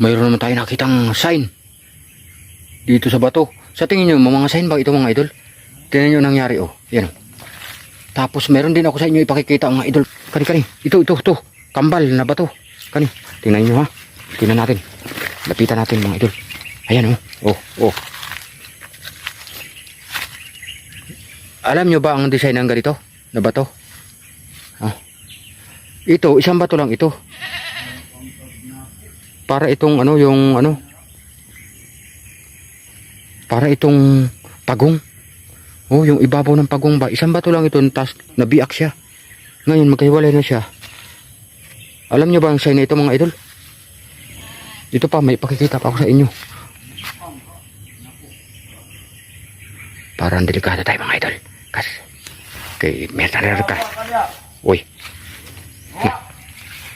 mayroon naman tayo nakitang sign. Dito sa bato. Sa tingin nyo, mga sign ba ito mga idol? Tingnan nyo nangyari oh. Yan oh. Tapos meron din ako sa inyo ipakikita mga idol. Kani, kani. Ito, ito, ito. Kambal na bato. Kani. Tingnan nyo ha. Tingnan natin. Lapitan natin mga idol. Ayan oh. Oh, oh. Alam nyo ba ang design ng ganito? Na bato? Ah. Ito, isang bato lang ito. Para itong ano, yung ano. Para itong pagong. Oh, yung ibabaw ng pagong ba? Isang bato lang ito, tas nabiak siya. Ngayon, magkahiwalay na siya. Alam nyo ba ang sign na ito mga idol? Ito pa, may pakikita pa ako sa inyo. Parang delikado tayo mga idol. Kasi, kay meron ka. Uy,